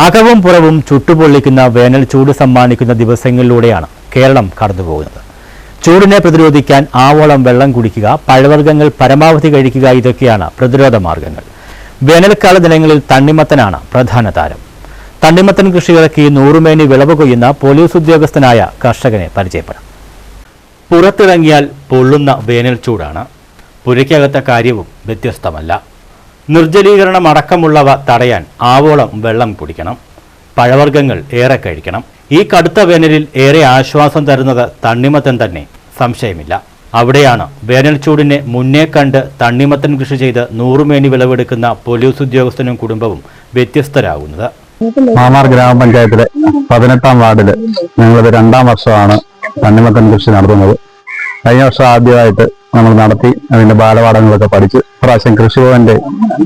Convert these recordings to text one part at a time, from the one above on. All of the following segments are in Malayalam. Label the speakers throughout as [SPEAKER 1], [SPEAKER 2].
[SPEAKER 1] അകവും പുറവും ചുട്ടുപൊള്ളിക്കുന്ന വേനൽ ചൂട് സമ്മാനിക്കുന്ന ദിവസങ്ങളിലൂടെയാണ് കേരളം കടന്നുപോകുന്നത്. ചൂടിനെ പ്രതിരോധിക്കാൻ ആവോളം വെള്ളം കുടിക്കുക പഴവർഗങ്ങൾ പരമാവധി കഴിക്കുക ഇതൊക്കെയാണ് പ്രതിരോധ മാർഗങ്ങൾ. വേനൽക്കാല ദിനങ്ങളിൽ തണ്ണിമത്തനാണ് പ്രധാന താരം. തണ്ണിമത്തൻ കൃഷിയിറക്കി നൂറുമേനി വിളവ് കൊയ്യുന്ന പോലീസ് ഉദ്യോഗസ്ഥനായ കർഷകനെ പരിചയപ്പെടാം. പുറത്തിറങ്ങിയാൽ പൊള്ളുന്ന വേനൽ ചൂടാണ്. പുരയ്ക്കകത്തെ കാര്യവും വ്യത്യസ്തമല്ല. നിർജലീകരണം അടക്കമുള്ളവ തടയാൻ ആവോളം വെള്ളം കുടിക്കണം. പഴവർഗങ്ങൾ ഏറെ കഴിക്കണം. ഈ കടുത്ത വേനലിൽ ഏറെ ആശ്വാസം തരുന്നത് തണ്ണിമത്തൻ തന്നെ. സംശയമില്ല. അവിടെയാണ് വേനൽ ചൂടിനെ മുന്നേ കണ്ട് തണ്ണിമത്തൻ കൃഷി ചെയ്ത് നൂറുമേനി വിളവെടുക്കുന്ന പോലീസ് ഉദ്യോഗസ്ഥനും കുടുംബവും വ്യത്യസ്തരാകുന്നത്.
[SPEAKER 2] മാമാർ ഗ്രാമപഞ്ചായത്തിലെ പതിനെട്ടാം വാർഡിൽ ഞങ്ങളിത് രണ്ടാം വർഷമാണ് തണ്ണിമത്തൻ കൃഷി നടത്തുന്നത്. കഴിഞ്ഞ വർഷം ആദ്യമായിട്ട് നമ്മൾ നടത്തി അതിന്റെ ബാലപാഠങ്ങളൊക്കെ പഠിച്ച് പ്രാവശ്യം കൃഷിഭവന്റെ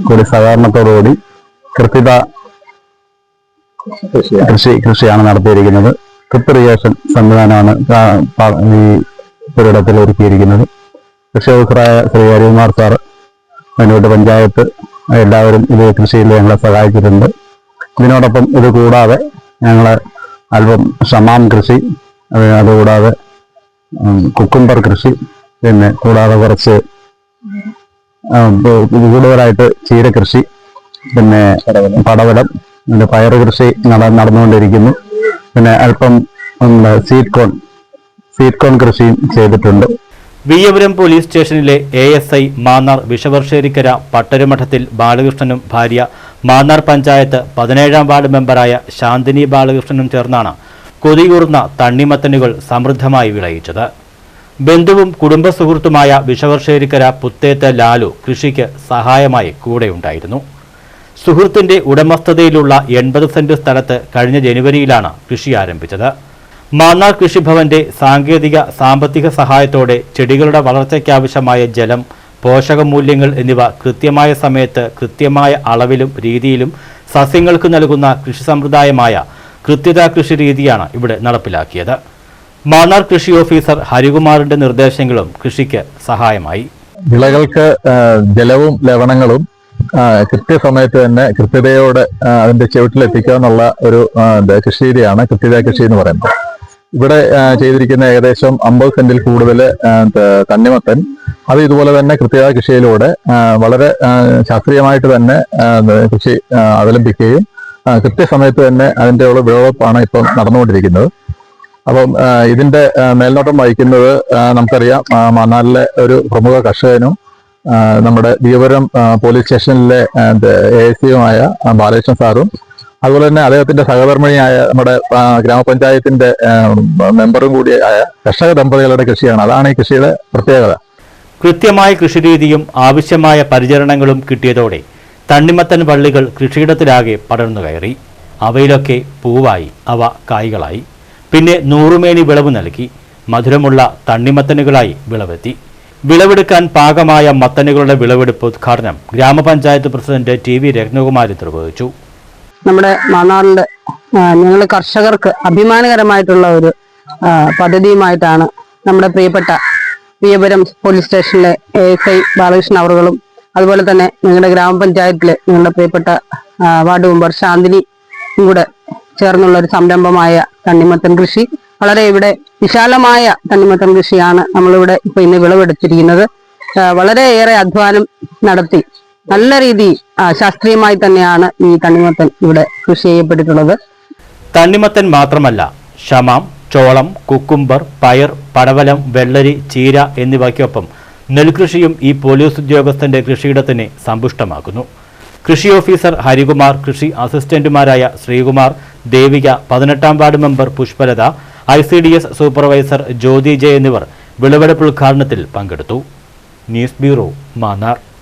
[SPEAKER 2] കൂടി സഹകരണത്തോടുകൂടി കൃത്യത കൃഷി കൃഷിയാണ് നടത്തിയിരിക്കുന്നത്. ഇറിഗേഷൻ സംവിധാനമാണ് ഈ പുരയിടത്തിൽ ഒരുക്കിയിരിക്കുന്നത്. കൃഷി ഓഫീസറായ ശ്രീ ഹരികുമാർ സാർ അതിനോട്ട് പഞ്ചായത്ത് എല്ലാവരും ഇത് കൃഷിയിൽ ഞങ്ങളെ സഹായിച്ചിട്ടുണ്ട്. ഇതിനോടൊപ്പം ഇത് കൂടാതെ ഞങ്ങളെ അല്പം ഷമാം കൃഷി അതുകൂടാതെ കുക്കുംബർ കൃഷി പിന്നെ കൂടാതെ കുറച്ച് കൂടുതലായിട്ട് കൂടുതലായിട്ട് ചീരകൃഷി പിന്നെ പടവലം പിന്നെ പയർ കൃഷി നട നടന്നുകൊണ്ടിരിക്കുന്നു. പിന്നെ അല്പം സീഡ് കോൺ സീഡ് കോൺ കൃഷിയും ചെയ്തിട്ടുണ്ട്.
[SPEAKER 1] വിയപുരം പോലീസ് സ്റ്റേഷനിലെ എ എസ് ഐ മാന്നാർ വിഷവർഷേരിക്കര പട്ടരുമഠത്തിൽ ബാലകൃഷ്ണനും ഭാര്യ മാന്നാർ പഞ്ചായത്ത് പതിനേഴാം വാർഡ് മെമ്പറായ ശാന്തിനി ബാലകൃഷ്ണനും ചേർന്നാണ് കൊതിയൂർന്ന തണ്ണിമത്തനുകൾ സമൃദ്ധമായി വിളയിച്ചത്. ബന്ധുവും കുടുംബ സുഹൃത്തുമായ വിഷവർഷേരിക്കര പുത്തേത്ത ലാലു കൃഷിക്ക് സഹായമായി കൂടെയുണ്ടായിരുന്നു സുഹൃത്തിന്റെ ഉടമസ്ഥതയിലുള്ള എൺപത് സെന്റ് സ്ഥലത്ത് കഴിഞ്ഞ ജനുവരിയിലാണ് കൃഷി ആരംഭിച്ചത്. മാന്നാർ കൃഷിഭവന്റെ സാങ്കേതിക സാമ്പത്തിക സഹായത്തോടെ ചെടികളുടെ വളർച്ചയ്ക്കാവശ്യമായ ജലം പോഷകമൂല്യങ്ങൾ എന്നിവ കൃത്യമായ സമയത്ത് കൃത്യമായ അളവിലും രീതിയിലും സസ്യങ്ങൾക്ക് നൽകുന്ന കൃഷി സമ്പ്രദായമായ കൃത്യതാ കൃഷി രീതിയാണ് ഇവിടെ നടപ്പിലാക്കിയത്. മാന്നാർ കൃഷി ഓഫീസർ ഹരികുമാറിന്റെ നിർദ്ദേശങ്ങളും കൃഷിക്ക് സഹായമായി.
[SPEAKER 2] വിളകൾക്ക് ജലവും ലവണങ്ങളും കൃത്യസമയത്ത് തന്നെ കൃത്യതയോടെ അതിന്റെ ചുവട്ടിലെത്തിക്കുക എന്നുള്ള ഒരു കൃഷി രീതിയാണ് കൃത്യത കൃഷി എന്ന് പറയുന്നത്. ഇവിടെ ചെയ്തിരിക്കുന്ന ഏകദേശം അമ്പത് സെന്റിൽ കൂടുതൽ തണ്ണിമത്തൻ. അത് ഇതുപോലെ തന്നെ കൃത്യത കൃഷിയിലൂടെ വളരെ ശാസ്ത്രീയമായിട്ട് തന്നെ കൃഷി അവലംബിക്കുകയും കൃത്യസമയത്ത് തന്നെ അതിന്റെ ഉള്ള വിളവെടുപ്പാണ് ഇപ്പം നടന്നുകൊണ്ടിരിക്കുന്നത്. അപ്പം ഇതിന്റെ മേൽനോട്ടം വഹിക്കുന്നത് നമുക്കറിയാം മണ്ണാലിലെ ഒരു പ്രമുഖ കർഷകനും നമ്മുടെ ദീപുരം പോലീസ് സ്റ്റേഷനിലെ എ സിയുമായ ബാലകൃഷ്ണൻ സാറും അതുപോലെ തന്നെ അദ്ദേഹത്തിന്റെ സഹധർമ്മിണിയായ നമ്മുടെ ഗ്രാമപഞ്ചായത്തിന്റെ മെമ്പറും കൂടിയായ കർഷക ദമ്പതികളുടെ കൃഷിയാണ്. അതാണ് ഈ കൃഷിയുടെ പ്രത്യേകത.
[SPEAKER 1] കൃത്യമായ കൃഷിരീതിയും ആവശ്യമായ പരിചരണങ്ങളും കിട്ടിയതോടെ തണ്ണിമത്തൻ വള്ളികൾ കൃഷിയിടത്തിലാകെ പടർന്നു കയറി. അവയിലൊക്കെ പൂവായി അവ കായ്കളായി. പിന്നെ നൂറുമേനി വിളവ് നൽകി മധുരമുള്ള തണ്ണിമത്തനുകളായി വിളവെത്തി. വിളവെടുക്കാൻ പാകമായ മത്തനുകളുടെ വിളവെടുപ്പ് ഉദ്ഘാടനം ഗ്രാമപഞ്ചായത്ത് പ്രസിഡന്റ് ടി വി രത്നകുമാരി നിർവഹിച്ചു.
[SPEAKER 3] നമ്മുടെ മണ്ണാറിലെ ഞങ്ങൾ കർഷകർക്ക് അഭിമാനകരമായിട്ടുള്ള ഒരു പദ്ധതിയുമായിട്ടാണ് നമ്മുടെ പ്രിയപ്പെട്ട വിയപുരം പോലീസ് സ്റ്റേഷനിലെ എ എസ് ഐ ബാലകൃഷ്ണൻ അവറുകളും അതുപോലെ തന്നെ ഞങ്ങളുടെ ഗ്രാമപഞ്ചായത്തിലെ ഞങ്ങളുടെ പ്രിയപ്പെട്ട വാർഡ് മെമ്പർ ശാന്തിനി കൂടെ ചേർന്നുള്ള ഒരു സംരംഭമായ തണ്ണിമത്തൻ കൃഷി. വളരെ ഇവിടെ വിശാലമായ തണ്ണിമത്തൻ കൃഷിയാണ് നമ്മളിവിടെ ഇപ്പൊ ഇന്ന് വിളവെടുത്തിരിക്കുന്നത്. വളരെയേറെ അധ്വാനം നടത്തി നല്ല രീതി ശാസ്ത്രീയമായി തന്നെയാണ് ഈ തണ്ണിമത്തൻ ഇവിടെ കൃഷി ചെയ്യപ്പെട്ടിട്ടുള്ളത്.
[SPEAKER 1] തണ്ണിമത്തൻ മാത്രമല്ല ഷമാം ചോളം കുക്കുംബർ പയർ പടവലം വെള്ളരി ചീര എന്നിവയ്ക്കൊപ്പം നെൽകൃഷിയും ഈ പോലീസ് ഉദ്യോഗസ്ഥന്റെ കൃഷിയിടത്തിനെ സമ്പുഷ്ടമാക്കുന്നു. കൃഷി ഓഫീസർ ഹരികുമാർ കൃഷി അസിസ്റ്റന്റുമാരായ ശ്രീകുമാർ ദേവിക പതിനെട്ടാം ward member Pushpalatha I C D S supervisor Jyothi J എന്നിവർ വിളവെടുപ്പ് ഉദ്ഘാടനത്തിൽ പങ്കെടുത്തു. News bureau Mannar.